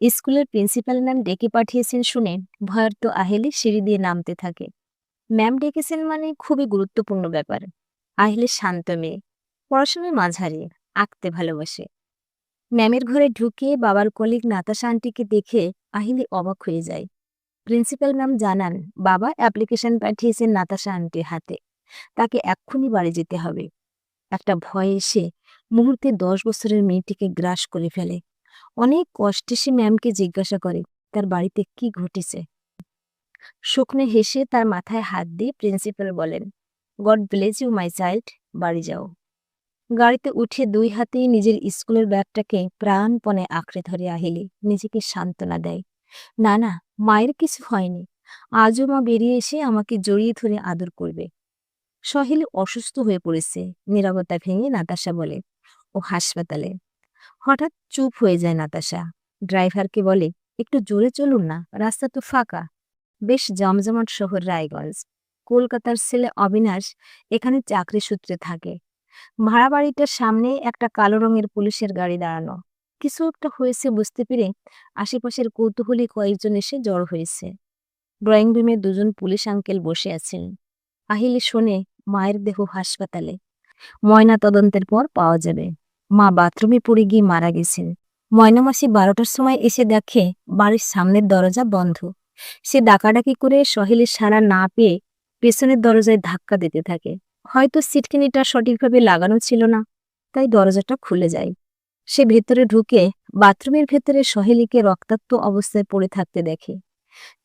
স্কুলের principal ma'am ডেকে পাঠিয়েছেন শুনে ভয়ার্ত আহেলি সিঁড়ি দিয়ে নামতে থাকে। ম্যাম ডেকেছেন মানে খুবই গুরুত্বপূর্ণ ব্যাপার। আহিলি শান্ত মেয়ে পড়াশোনায় মাঝারি, আঁকতে ভালোবাসে। ম্যামের ঘরে ঢুকে বাবার কলিগ নাতাশা আন্টিকে দেখে আহিলি অবাক হয়ে যায়। প্রিন্সিপাল ম্যাম জানান, বাবা অ্যাপ্লিকেশন পাঠিয়েছেন নাতাশা আন্টির হাতে। তাকে এক্ষুনি বাড়ি যেতে হবে। একটা ভয় এসে মুহূর্তে দশ বছরের মেয়েটিকে গ্রাস করে ফেলে। অনেক কষ্টে সে ম্যামকে জিজ্ঞাসা করে, তার বাড়িতে কি ঘটেছে? শুকনো হেসে তার মাথায় হাত দিয়ে প্রিন্সিপাল বলেন, God bless you, my child, বাড়ি যাও। গাড়িতে উঠে দুই হাতেই নিজের স্কুলের ব্যাগটাকে প্রাণপণে আঁকড়ে ধরে আহিলি, নিজেকে সান্ত্বনা দেয়, না না, মায়ের কিছু হয়নি, আজও মা বেরিয়ে এসে আমাকে জড়িয়ে ধরে আদর করবে। সহেলি অসুস্থ হয়ে পড়েছে, নিরবতা ভেঙে নাতাশা বলে, ও হাসপাতালে। হঠাৎ চুপ হয়ে যায় নাতাশা। ড্রাইভারকে বলে, একটু জোরে চলুন না, রাস্তা তো ফাঁকা। বেশ, জমজমাট শহর রায়গঞ্জ। কলকাতার ছেলে অবিনাশ এখানে চাকরি সূত্রে থাকে। ভাড়া বাড়িটার সামনে একটা কালো রঙের পুলিশের গাড়ি দাঁড়ানো। কিছু একটা হয়েছে বুঝতে পেরে আশেপাশের কৌতূহলী কয়েকজন এসে জড় হয়েছে। ড্রয়িং রুমে দুজন পুলিশ আঙ্কেল বসে আছেন। আহিলি শোনে, মায়ের দেহ হাসপাতালে। ময়না তদন্তের পর পাওয়া যাবে। মা বাথরুমে পড়ে গিয়ে মারা গেছেন। ময়নামাসি বারোটার সময় এসে দেখে বাড়ির সামনের দরজা বন্ধ। সে ডাকাডাকি করে সহেলের সাড়া না পেয়ে পেছনের দরজায় ধাক্কা দিতে থাকে। হয়তো সিটকিনিটা সঠিকভাবে লাগানো ছিল না, তাই দরজাটা খুলে যায়। সে ভেতরে ঢুকে বাথরুমের ভেতরে সহেলিকে রক্তাক্ত অবস্থায় পড়ে থাকতে দেখে।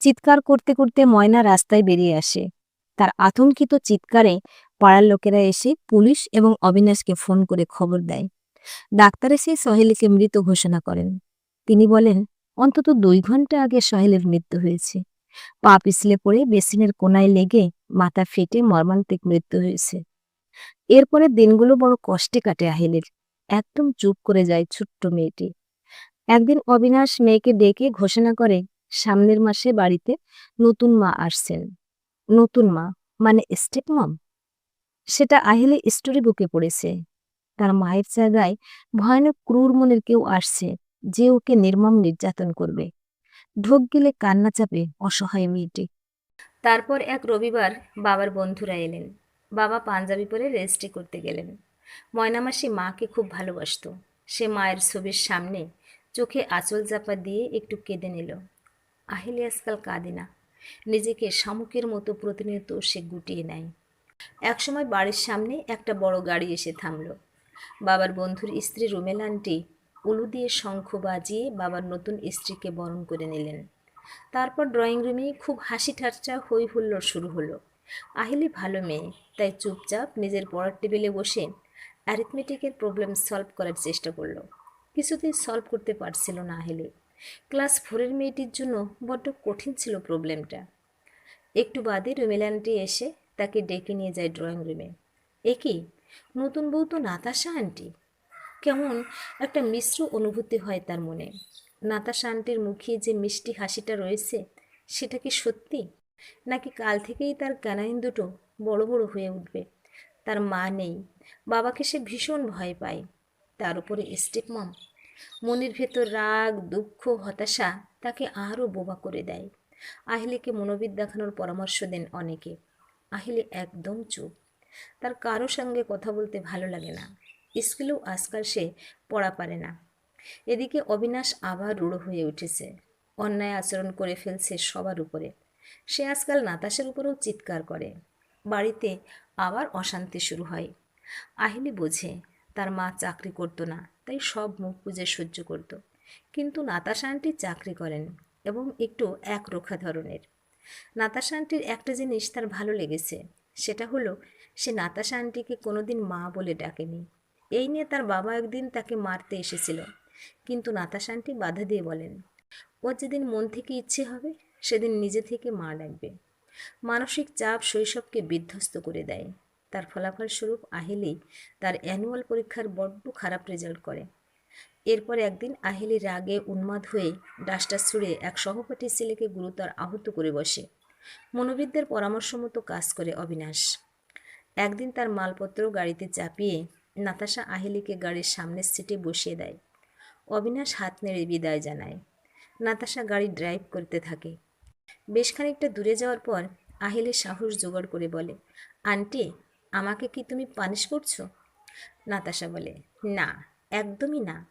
চিৎকার করতে করতে ময়না রাস্তায় বেরিয়ে আসে। তার আতঙ্কিত চিৎকারে পাড়ার লোকেরা এসে পুলিশ এবং অবিনাশকে ফোন করে খবর দেয়। ডাক্তার এসে সহেলিকে মৃত ঘোষণা করেন। তিনি বলেন, অন্তত দুই ঘণ্টা আগে সহেলের মৃত্যু হয়েছে। পা পিছলে পড়ে বেসিনের কোনায় লেগে মাথা ফেটে মর্মান্তিক মৃত্যু হয়েছে। এরপরে দিনগুলো বড় কষ্টে কাটে আহিলের। একদম চুপ করে যায় ছোট্ট মেয়েটি। একদিন অবিনাশ মেয়েকে ডেকে ঘোষণা করে, সামনের মাসে বাড়িতে নতুন মা আসছেন। নতুন মা মানে স্টেপ মম। সেটা আহিলে স্টোরি বুকে পড়েছে। তার মায়ের জায়গায় ভয়ানক ক্রূর মনের কেউ আসছে যে ওকে নির্মম নির্যাতন করবে। ঢোক গেলে কান্না চাপে অসহায় মেয়েটি। তারপর এক রবিবার বাবার বন্ধুরা এলেন। বাবা পাঞ্জাবি পরে রেস্টে করতে গেলেন। ময়নামাসি মাকে খুব ভালোবাসতো। সে মায়ের ছবির সামনে চোখে আঁচল চাপা দিয়ে একটু কেঁদে নিল। আহিলে, আজকাল কাঁদে না। নিজেকে শামুকের মতো প্রতিনিয়ত সে গুটিয়ে নেয়। একসময় বাড়ির সামনে একটা বড় গাড়ি এসে থামল। বাবার বন্ধুর স্ত্রী রুমেল আন্টি উলু দিয়ে শঙ্খ বাজিয়ে বাবার নতুন স্ত্রীকে বরণ করে নিলেন। তারপর ড্রয়িং রুমে খুব হাসি ঠাট্টা হই হুল্লোড় শুরু হলো। আহিলি ভালো মেয়ে, তাই চুপচাপ নিজের পড়ার টেবিলে বসে অ্যারিথমেটিকের প্রবলেম সলভ করার চেষ্টা করল। কিছুতেই সলভ করতে পারছিল না আহিলি। ক্লাস ফোরের মেয়েটির জন্য বড্ড কঠিন ছিল প্রবলেমটা একটু বাদে রুমেলানটি এসে তাকে ডেকে নিয়ে যায় ড্রয়িং রুমে এ কি? নতুন বউ তো নাতাশা আন্টি কেমন একটা মিশ্র অনুভূতি হয় তার মনে। নাতাশা আন্টির মুখে যে মিষ্টি হাসিটা রয়েছে, সেটা কি সত্যি? নাকি কাল থেকেই তার কানাইন দুটো বড় বড় হয়ে উঠবে? তার মা নেই, বাবাকে সে ভীষণ ভয় পায়। তার উপরে স্টেপ মম মনের ভেতর রাগ, দুঃখ, হতাশা তাকে আরও বোবা করে দেয়। আহিলিকে মনোবিদ দেখানোর পরামর্শ দেন অনেকে। আহিলে একদম চুপ। তার কারও সঙ্গে কথা বলতে ভালো লাগে না। স্কুলেও আজকাল সে পড়া পারে না। এদিকে অবিনাশ আবার রূঢ় হয়ে উঠেছে। অন্যায় আচরণ করে ফেলছে সবার উপরে। সে আজকাল নাতাশের উপরেও চিৎকার করে। বাড়িতে আবার অশান্তি শুরু হয়। আহিলি বোঝে, তার মা চাকরি করতো না, তাই সব মুখ বুঝে সহ্য করত। কিন্তু নাতাশা আন্টি চাকরি করেন এবং একটু একরোখা ধরনের। নাতাশা আন্টির একটা জিনিস তার ভালো লেগেছে, সেটা হলো সে নাতাশা আন্টিকে কোনোদিন মা বলে ডাকেনি। এই নিয়ে তার বাবা একদিন তাকে মারতে এসেছিল। কিন্তু নাতাশা আন্টি বাধা দিয়ে বলেন, ওর যেদিন মন থেকে ইচ্ছে হবে, সেদিন নিজে থেকে মা ডাকবে। মানসিক চাপ শৈশবকে বিধ্বস্ত করে দেয়। তার ফলাফল স্বরূপ আহিলি তার অ্যানুয়াল পরীক্ষার বড্ড খারাপ রেজাল্ট করে। এরপর একদিন আহিলি রাগে উন্মাদ হয়ে ডাস্টার ছুঁড়ে এক সহপাঠী ছেলেকে গুরুতর আহত করে বসে। মনোবিদদের পরামর্শ মতো কাজ করে অবিনাশ। একদিন তার মালপত্র গাড়িতে চাপিয়ে নাতাশা আহিলিকে গাড়ির সামনের সিটে বসিয়ে দেয়। অবিনাশ হাত নেড়ে বিদায় জানায়। নাতাশা গাড়ি ড্রাইভ করতে থাকে। বেশ খানিকটা দূরে যাওয়ার পর আহিলের সাহস জোগাড় করে বলে, আন্টি, আমাকে কি তুমি পানিশ করছ? নাতাশা বলে, না, একদমই না।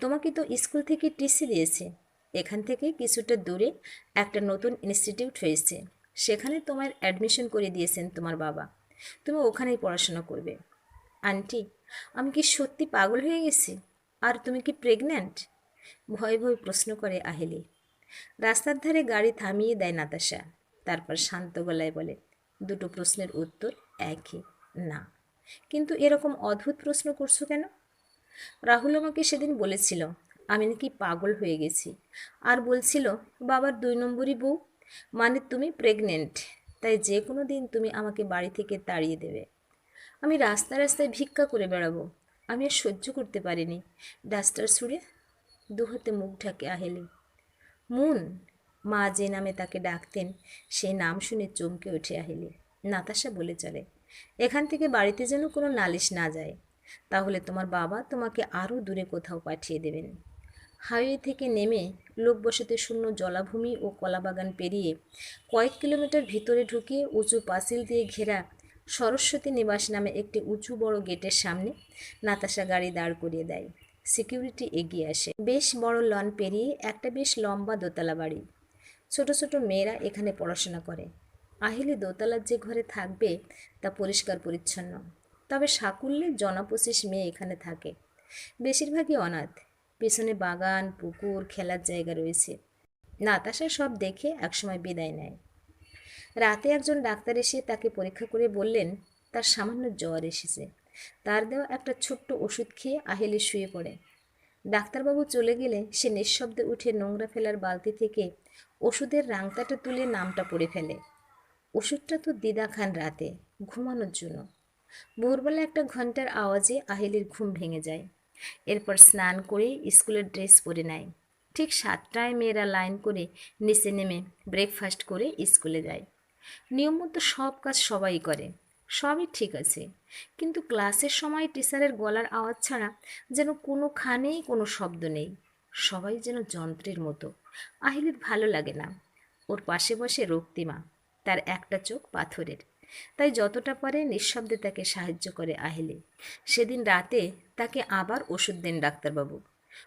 তোমাকে তো স্কুল থেকে টিসি দিয়েছে। এখান থেকে কিছুটা দূরে একটা নতুন ইনস্টিটিউট হয়েছে। সেখানে তোমার অ্যাডমিশন করে দিয়েছেন তোমার বাবা। তুমি ওখানেই পড়াশোনা করবে। আন্টি, আমি কি সত্যি পাগল হয়ে গেছি? আর তুমি কি প্রেগন্যান্ট ভয় ভয় প্রশ্ন করে আহেলি। রাস্তার ধারে গাড়ি থামিয়ে দেয় নাতাশা। তারপর শান্ত গলায় বলে, দুটো প্রশ্নের উত্তর একই। না। কিন্তু এরকম অদ্ভুত প্রশ্ন করছ কেন? রাহুল আমাকে সেদিন বলেছিল, আমি নাকি পাগল হয়ে গেছি। আর বলছিল, বাবার দুই নম্বরই বউ। মানে তুমি প্রেগনেন্ট তাই যে কোনো দিন তুমি আমাকে বাড়ি থেকে তাড়িয়ে দেবে। আমি রাস্তায় রাস্তায় ভিক্ষা করে বেড়াবো। আমি আর সহ্য করতে পারিনি। ডাস্টার ছুঁড়ে দুহাতে মুখ ঢাকে আহেলি। মুন, মা যে নামে তাকে ডাকতেন সেই নাম শুনে চমকে ওঠে আহেলি। নাতাশা বলে চলে, এখান থেকে বাড়িতে যেন কোনো নালিশ না যায়, তাহলে তোমার বাবা তোমাকে আরও দূরে কোথাও পাঠিয়ে দেবেন। হাইওয়ে থেকে নেমে লোকবসতি শূন্য জলাভূমি ও কলাবাগান পেরিয়ে কয়েক কিলোমিটার ভিতরে ঢুকিয়ে উঁচু পাঁচিল দিয়ে ঘেরা সরস্বতী নিবাস নামে একটি উঁচু বড় গেটের সামনে নাতাশা গাড়ি দাঁড় করিয়ে দেয়। সিকিউরিটি এগিয়ে আসে। বেশ বড় লন পেরিয়ে একটা বেশ লম্বা দোতলা বাড়ি। ছোট ছোট মেয়েরা এখানে পড়াশোনা করে। আহিলে দোতলার যে ঘরে থাকবে তা পরিষ্কার পরিচ্ছন্ন। তবে সাকুল্যে জনপঁচিশ মেয়ে এখানে থাকে। বেশিরভাগই অনাথ। পেছনে বাগান, পুকুর, খেলার জায়গা রয়েছে। নাতাশা সব দেখে একসময় বিদায় নেয়। রাতে একজন ডাক্তার এসে তাকে পরীক্ষা করে বললেন, তার সামান্য জ্বর এসেছে। তার দেওয়া একটা ছোট্ট ওষুধ খেয়ে আহেলি শুয়ে পড়ে। ডাক্তারবাবু চলে গেলে সে নিঃশব্দে উঠে নোংরা ফেলার বালতি থেকে ওষুধের রাংতাটা তুলে নামটা পড়ে ফেলে। ওষুধটা তো দিদা খান রাতে, ঘুমানোর জন্য। ভোরবেলা একটা ঘণ্টার আওয়াজে আহিলির ঘুম ভেঙে যায়। এরপর স্নান করে স্কুলের ড্রেস পরে নেয়। ঠিক সাতটায় মেয়েরা লাইন করে নিচে নেমে ব্রেকফাস্ট করে স্কুলে যায়। নিয়ম মতো সব কাজ সবাই করে, সবই ঠিক আছে। কিন্তু ক্লাসের সময় টিচারের গলার আওয়াজ ছাড়া যেন কোনোখানেই কোনো শব্দ নেই। সবাই যেন যন্ত্রের মতো। আহিলির ভালো লাগে না। ওর পাশে বসে রক্তিমা, তার একটা চোখ পাথরের। তাই যতটা পারে নিঃশব্দে তাকে সাহায্য করে আহিলি। সেদিন রাতে তাকে আবার ওষুধ দেন ডাক্তারবাবু।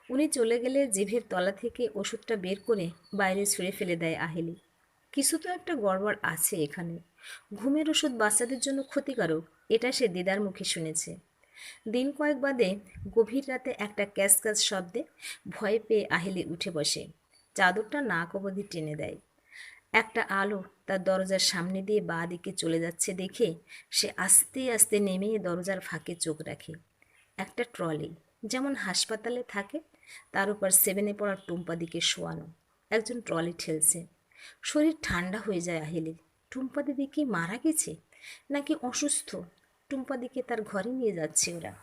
উনি চলে গেলে জিভের তলা থেকে ওষুধটা বের করে বাইরে ছুঁড়ে ফেলে দেয় আহিলি। কিছু তো একটা গড়বড় আছে এখানে। ঘুমের ওষুধ বাচ্চাদের জন্য ক্ষতিকারক, এটা সে দিদার মুখে শুনেছে। দিন কয়েক বাদে গভীর রাতে একটা ক্যাস ক্যাস শব্দে ভয় পেয়ে আহিলি উঠে বসে। চাদরটা নাক অবধি টেনে দেয়। একটা আলো তার দরজার সামনে দিয়ে বাঁ দিকে চলে যাচ্ছে দেখে সে আস্তে আস্তে নেমে দরজার ফাঁকে চোখ রাখে। একটা ট্রলি, যেমন হাসপাতালে থাকে, তার উপর সেভেনে পড়া টুম্পা দিকে শোয়ানো। একজন ট্রলি ঠেলছে। শরীর ঠান্ডা হয়ে যায় আহিলের। টুম্পা দিদি কি মারা গেছে? নাকি অসুস্থ? টুম্পা দিকে তার ঘরে নিয়ে যাচ্ছে ওরা।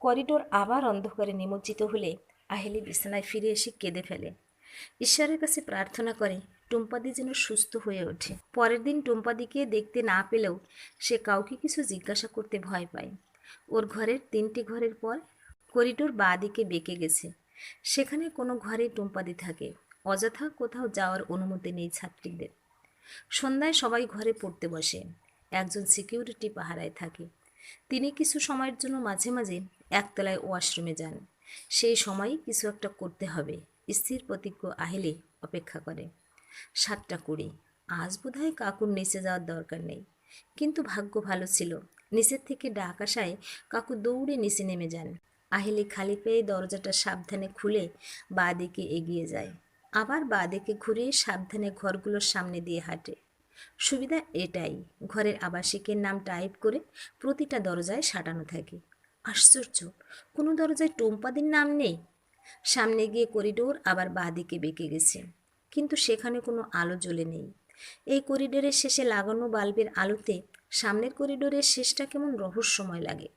করিডোর আবার অন্ধকারে নিমজ্জিত হলে আহেলি বিছানায় ফিরে এসে কেঁদে ফেলে। ঈশ্বরের কাছে প্রার্থনা করে টুম্পাদি যেন সুস্থ হয়ে ওঠে। পরের দিন টুম্পাদিকে দেখতে না পেলেও সে কাউকে কিছু জিজ্ঞাসা করতে ভয় পায়। ওর ঘরের তিনটি ঘরের পর করিডোর বাঁ দিকে বেঁকে গেছে। সেখানে কোনো ঘরে টুম্পাদি থাকে, অযথা কোথাও যাওয়ার অনুমতি নেই ছাত্রীদের। সন্ধ্যায় সবাই ঘরে পড়তে বসে, একজন সিকিউরিটি পাহারায় থাকে। তিনি কিছু সময়ের জন্য মাঝে মাঝে একতলায় ওয়াশরুমে যান। সেই সময়ই কিছু একটা করতে হবে, স্থির প্রতিজ্ঞ আহিলে অপেক্ষা করে। সাতটা কুড়ি। আজ বোধহয় কাকুর নিচে যাওয়ার দরকার নেই। কিন্তু ভাগ্য ভালো ছিল। নিচের থেকে ডাক আসায় কাকু দৌড়ে নিচে নেমে যান। আহিলি খালি পেয়ে দরজাটা সাবধানে খুলে বাঁ দিকে এগিয়ে যায়। আবার বাঁ দিকে ঘুরে সাবধানে ঘরগুলোর সামনে দিয়ে হাঁটে। সুবিধা এটাই, ঘরের আবাসিকের নাম টাইপ করে প্রতিটা দরজায় সাটানো থাকে। আশ্চর্য, কোনো দরজায় টোম্পাদির নাম নেই? সামনে গিয়ে করিডোর, আবার বাঁ দিকে বেঁকে গেছে। কিন্তু সেখানে কোনো আলো জ্বলে নেই। এই করিডোরের শেষে লাগানো বাল্বের আলোতে সামনের করিডোরের শেষটা কেমন রহস্যময় লাগে।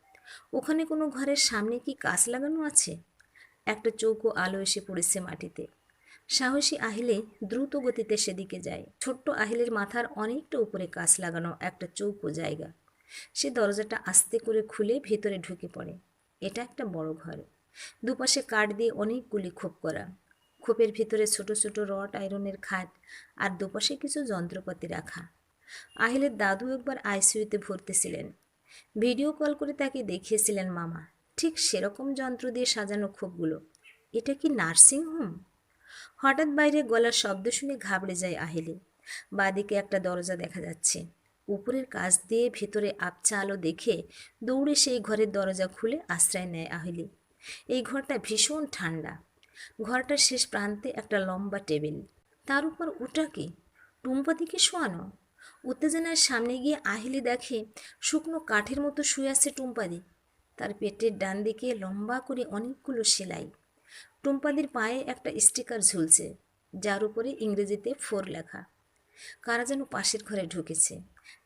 ওখানে কোনো ঘরের সামনে কি কাঁচ লাগানো আছে? একটা চৌকো আলো এসে পড়েছে মাটিতে। সাহসী আহিলে দ্রুত গতিতে সেদিকে যায়। ছোট্ট আহিলের মাথার অনেকটা উপরে কাঁচ লাগানো একটা চৌকো জায়গা। সে দরজাটা আস্তে করে খুলে ভেতরে ঢুকে পড়ে। এটা একটা বড় ঘর। দুপাশে কাঠ দিয়ে অনেকগুলি খোপ করা। খোপের ভিতরে ছোট ছোট রড, আয়রনের খাট আর দুপাশে কিছু যন্ত্রপাতি রাখা। আহিলের দাদু একবার আইসিইউতে ভর্তি ছিলেন। ভিডিও কল করে তাকে দেখিয়েছিলেন মামা। ঠিক সেরকম যন্ত্র দিয়ে সাজানো খোপগুলো এটা কি নার্সিং হোম? হঠাৎ বাইরে গলার শব্দ শুনে ঘাবড়ে যায় আহিলি। বাদিকে একটা দরজা দেখা যাচ্ছে। উপরের কাজ দিয়ে ভেতরে আবছা আলো দেখে দৌড়ে সেই ঘরের দরজা খুলে আশ্রয় নেয় আহিলি। এই ঘরটা ভীষণ ঠান্ডা। ঘরটার শেষ প্রান্তে একটা লম্বা টেবিল। তার উপর ওটা কি টুম্পাদিকে শোয়ানো। উত্তেজনার সামনে গিয়ে আহিলি দেখে শুকনো কাঠের মতো শুয়ে আছে টুম্পাদি। তার পেটের ডান দিকে লম্বা করে অনেকগুলো সেলাই। টুম্পাদির পায়ে একটা স্টিকার ঝুলছে, যার উপরে ইংরেজিতে ফোর লেখা। কারা যেন পাশের ঘরে ঢুকেছে।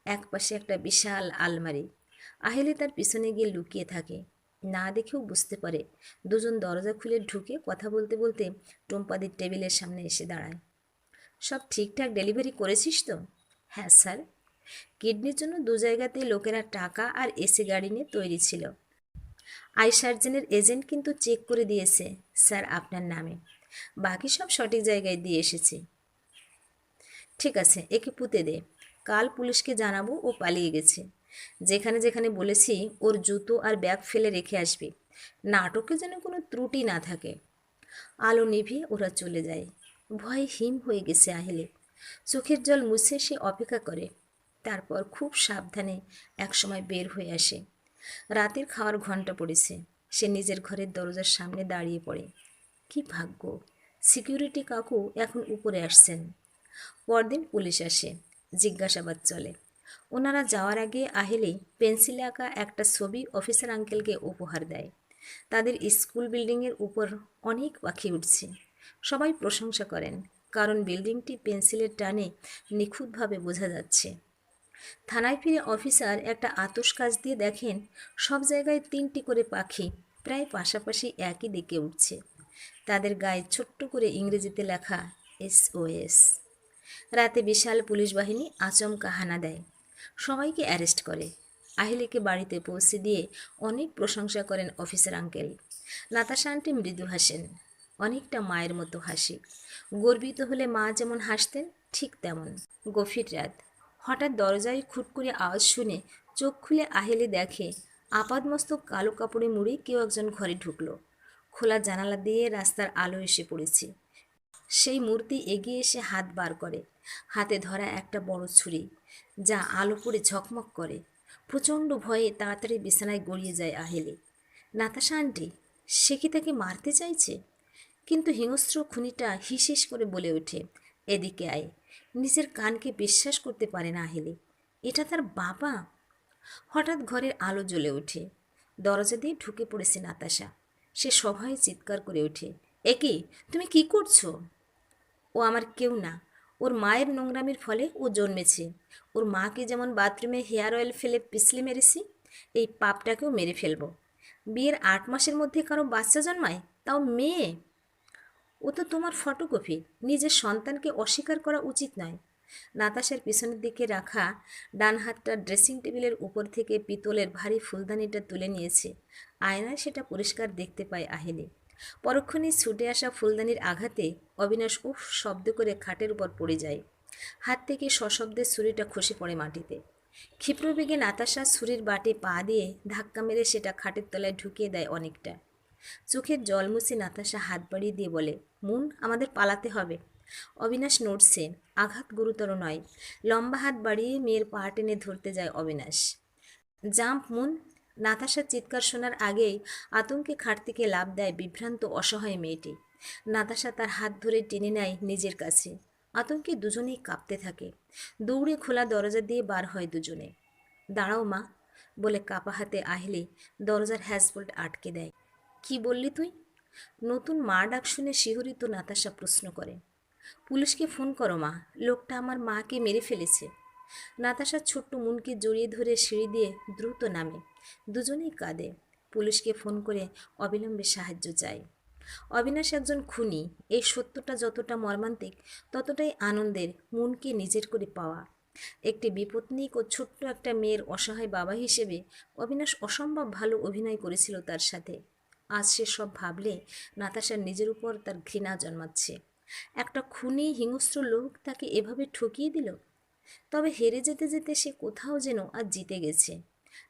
এক পাশে একটা বিশাল আলমারি। আহিলে তার পিছনে গিয়ে লুকিয়ে থাকে। না দেখেও বুঝতে পারে। দুজন দরজা খুলে ঢুকে কথা বলতে বলতে টুম্পাদির টেবিলের সামনে এসে দাঁড়ায়। সব ঠিকঠাক ডেলিভারি করেছিস তো? হ্যাঁ স্যার। কিডনির জন্য দু জায়গাতে লোকেরা টাকা আর এসি গাড়ি নিয়ে তৈরি ছিল। আই সার্জেনের এজেন্ট কিন্তু চেক করে দিয়েছে, স্যার, আপনার নামে। বাকি সব সঠিক জায়গায় দিয়ে এসেছি। ঠিক আছে, একে পুঁতে দে। কাল পুলিশকে জানাব ও পালিয়ে গেছে। যেখানে যেখানে বলেছি, ওর জুতো আর ব্যাগ ফেলে রেখে আসবি। নাটকে যেন কোনো ত্রুটি না থাকে। আলো নিভিয়ে ওরা চলে যায়। ভয় হিম হয়ে গেছে আহিলে। চোখের জল মুছে সে অপেক্ষা করে। তারপর খুব সাবধানে একসময় বের হয়ে আসে। রাতের খাওয়ার ঘণ্টা পড়েছে। সে নিজের ঘরের দরজার সামনে দাঁড়িয়ে পড়ে। কি ভাগ্য! সিকিউরিটি কাকু এখন উপরে আসছেন। পরদিন পুলিশ আসে। জিজ্ঞাসাবাদ চলে। ওনারা যাওয়ার আগে আহেলে পেন্সিলে আঁকা একটা ছবি অফিসার আঙ্কেলকে উপহার দেয়। তাদের স্কুল বিল্ডিংয়ের উপর অনেক পাখি উঠছে সবাই প্রশংসা করেন, কারণ বিল্ডিংটি পেন্সিলের টানে নিখুঁতভাবে বোঝা যাচ্ছে। থানায় ফিরে অফিসার একটা আতস কাজ দিয়ে দেখেন, সব জায়গায় তিনটি করে পাখি প্রায় পাশাপাশি একই দিকে উঠছে তাদের গায়ে ছোট্ট করে ইংরেজিতে লেখা এসওএস রাতে বিশাল পুলিশ বাহিনী আচমকা হানা দেয়। সবাইকে অ্যারেস্ট করে। আহিলিকে বাড়িতে পৌঁছে দিয়ে অনেক প্রশংসা করেন অফিসার আঙ্কেল। নাতাশা আন্টি মৃদু হাসেন। অনেকটা মায়ের মতো হাসি। গর্বিত হলে মা যেমন হাসতেন, ঠিক তেমন। গভীর রাত। হঠাৎ দরজায় খুট করে আওয়াজ শুনে চোখ খুলে আহেলে দেখে আপাদমস্তক কালো কাপড়ে মুড়ে কেউ একজন ঘরে ঢুকলো। খোলা জানালা দিয়ে রাস্তার আলো এসে পড়েছে। সেই মূর্তি এগিয়ে এসে হাত বার করে। হাতে ধরা একটা বড় ছুরি, যা আলো পড়ে ঝকমক করে। প্রচণ্ড ভয়ে তাড়াতাড়ি বিছানায় গড়িয়ে যায় আহেলে। নাতাশা আন্টি, সে কি তাকে মারতে চাইছে? কিন্তু হিংস্র খুনিটা হিসেস করে বলে ওঠে, এদিকে আয়। নিজের কানকে বিশ্বাস করতে পারে না আহেলে। এটা তার বাবা? হঠাৎ ঘরের আলো জ্বলে ওঠে। দরজা দিয়ে ঢুকে পড়েছে নাতাশা। সে সবাই চিৎকার করে ওঠে একে তুমি কি করছ? ও আমার কেউ না। ওর মায়ের নোংরামির ফলে ও জন্মেছে। ওর মাকে যেমন বাথরুমে হেয়ার অয়েল ফেলে পিছলে মেরেছি, এই পাপটাকেও মেরে ফেলব। বিয়ের আট মাসের মধ্যে কারও বাচ্চা জন্মায়? তাও মেয়ে? ও তো তোমার ফটোকপি, নিজের সন্তানকে অস্বীকার করা উচিত নয়। নাতাশার পিছনের দিকে রাখা ডান হাতটা ড্রেসিং টেবিলের উপর থেকে পিতলের ভারী ফুলদানিটা তুলে নিয়েছে। আয়নায় সেটা পরিষ্কার দেখতে পায় আহিলে। পরক্ষণেই ছুটে আসা ফুলদানির আঘাতে অবিনাশ উফ শব্দ করে খাটের উপর পড়ে যায়। হাত থেকে সশব্দে ছুরিটা খসে পড়ে মাটিতে। ক্ষিপ্রবেগে নাতাশা ছুরির বাটে পা দিয়ে ধাক্কা মেরে সেটা খাটের তলায় ঢুকিয়ে দেয় অনেকটা। চোখের জল মুছে নাতাশা হাত বাড়িয়ে দিয়ে বলে, মুন, আমাদের পালাতে হবে। অবিনাশ নড়ছে, আঘাত গুরুতর নয়। লম্বা হাত বাড়িয়ে মেয়ের পা টেনে ধরতে যায় অবিনাশ। Jump, moon. নাতাশার চিৎকার শোনার আগেই আতঙ্কে খাট থেকে লাভ দেয় বিভ্রান্ত, অসহায় মেয়েটি। নাতাশা তার হাত ধরে টেনে নেয় নিজের কাছে। আতঙ্কে দুজনেই কাঁপতে থাকে। দৌড়ে খোলা দরজা দিয়ে বার হয় দুজনে। দাঁড়াও মা, বলে কাপা হাতে আহিলে দরজার হ্যাজবোল্ট আটকে দেয়। কি বললি তুই? নতুন মা ডাক শুনে শিহরিত নাতাশা প্রশ্ন করে। পুলিশকে ফোন করো মা, লোকটা আমার মাকে মেরে ফেলেছে। নাতাশা ছোট্ট মুনকে জড়িয়ে ধরে সিঁড়ি দিয়ে দ্রুত নামে। দুজনেই কাঁদে। পুলিশকে ফোন করে অবিলম্বে সাহায্য চায়। অবিনাশ একজন খুনি। এই সত্যটা যতটা মর্মান্তিক, ততটাই আনন্দের, মনকে নিজের করে পাওয়া। একটি বিপত্নিক ও ছোট্ট একটা মেয়ের অসহায় বাবা হিসেবে অবিনাশ অসম্ভব ভালো অভিনয় করেছিল তার সাথে। আজ সে সব ভাবলে নাতাশার নিজের উপর তার ঘৃণা জন্মাচ্ছে। একটা খুনি হিংস্র লোক তাকে এভাবে ঠকিয়ে দিল? তবে হেরে যেতে যেতে সে কোথাও যেন আজ জিতে গেছে।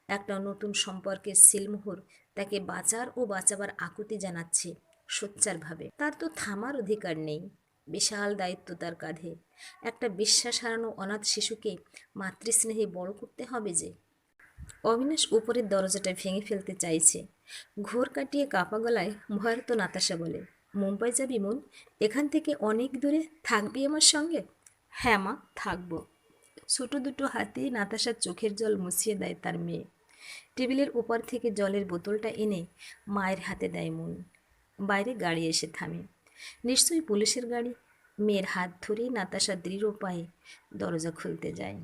একটা নতুন সম্পর্কের সিলমোহর তাকে বাঁচার ও বাঁচাবার আকুতি জানাচ্ছে সোচ্চারভাবে। তার তো থামার অধিকার নেই, বিশাল দায়িত্ব তার কাঁধে। একটা বিশ্বাস হারানো অনাথ শিশুকে মাতৃস্নেহে বড় করতে হবে যে। অবিনাশ উপরের দরজাটা ভেঙে ফেলতে চাইছে। ঘোর কাটিয়ে কাপা গলায় ভয়ার্ত নাতাশা বলে, মুম্বাই যাবি মন? এখান থেকে অনেক দূরে থাকবি আমার সঙ্গে? হ্যাঁ মা, থাকব। ছোট দুটো হাতে নাতাশার চোখের জল মুছিয়ে দেয় তার মেয়ে। টেবিলের ওপর থেকে জলের বোতলটা এনে মায়ের হাতে দেয় মন। বাইরে গাড়ি এসে থামে। নিশ্চয়ই পুলিশের গাড়ি। মেয়ের হাত ধরেই নাতাশা দৃঢ় পায়ে দরজা খুলতে যায়।